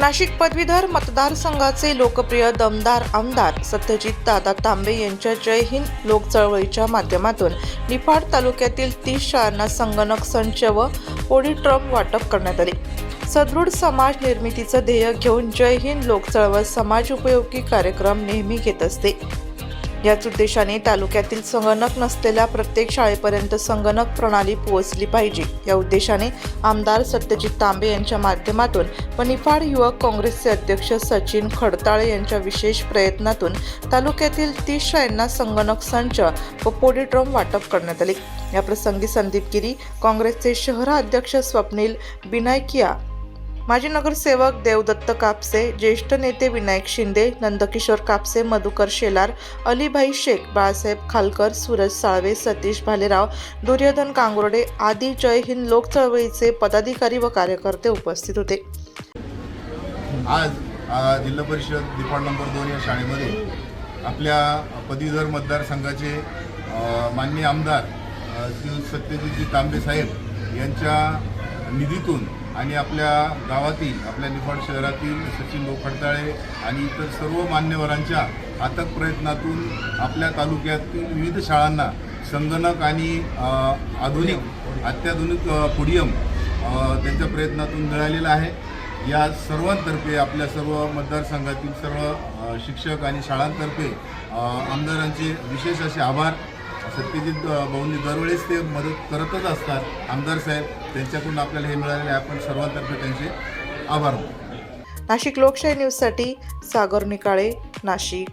नाशिक पदवीधर मतदारसंघाचे लोकप्रिय दमदार आमदार सत्यजित दादा तांबे यांच्या जय हिंद लोक चळवळीच्या माध्यमातून निफाड तालुक्यातील तीस शाळांना संगणक संच व ओडिट्रम वाटप करण्यात आले. सदृढ समाज निर्मितीचं ध्येय घेऊन जय हिंद लोक चळवळ समाज उपयोगी कार्यक्रम नेहमी घेत असते. याच उद्देशाने तालुक्यातील संगणक नसलेल्या प्रत्येक शाळेपर्यंत संगणक प्रणाली पोहोचली पाहिजे. या उद्देशाने आमदार सत्यजित तांबे यांच्या माध्यमातून व निफाड युवक काँग्रेसचे अध्यक्ष सचिन खडताळे यांच्या विशेष प्रयत्नातून तालुक्यातील तीस शाळांना संगणक संच व पोडिट्रॉम वाटप करण्यात आले. या प्रसंगी संदीप गिरी काँग्रेसचे शहराध्यक्ष स्वप्नील बिनायकिया माजी नगरसेवक देवदत्त कापसे ज्येष्ठ नेते विनायक शिंदे नंदकिशोर कापसे मधुकर शेलार अलीभाई शेख बाळासाहेब खालकर सूरज साळवे सतीश भालेराव दुर्योधन कांगोर्डे आदी जय हिंद लोक चळवळीचे पदाधिकारी व कार्यकर्ते उपस्थित होते. आज जिल्हा परिषद डिपार्ट नंबर दोन या शाळेमध्ये आपल्या पदवीधर मतदारसंघाचे माननीय आमदार श्री सत्यजितजी तांबे साहेब यांच्या निधीतून आणि आपल्या गावातील आपल्या निफाड शहरातील सचिन लोखडताळे आणि इतर सर्व मान्यवरांच्या अथक प्रयत्नातून आपल्या तालुक्यातील विविध शाळांना संगणक आणि आधुनिक अत्याधुनिक पुडियम त्यांच्या प्रयत्नातून मिळालेला आहे. या सर्वांतर्फे आपल्या सर्व मतदारसंघातील सर्व शिक्षक आणि शाळांतर्फे आमदारांचे विशेष असे आभार. सत्यजित भाऊंनी दरवेळेस ते मदत करतच असतात. आमदार साहेब त्यांच्याकडून आपल्याला हे मिळालेले आहे. आपण सर्वांतर्फे त्यांचे आभार नाशिक लोकशाही न्यूजसाठी सागर निकाळे नाशिक.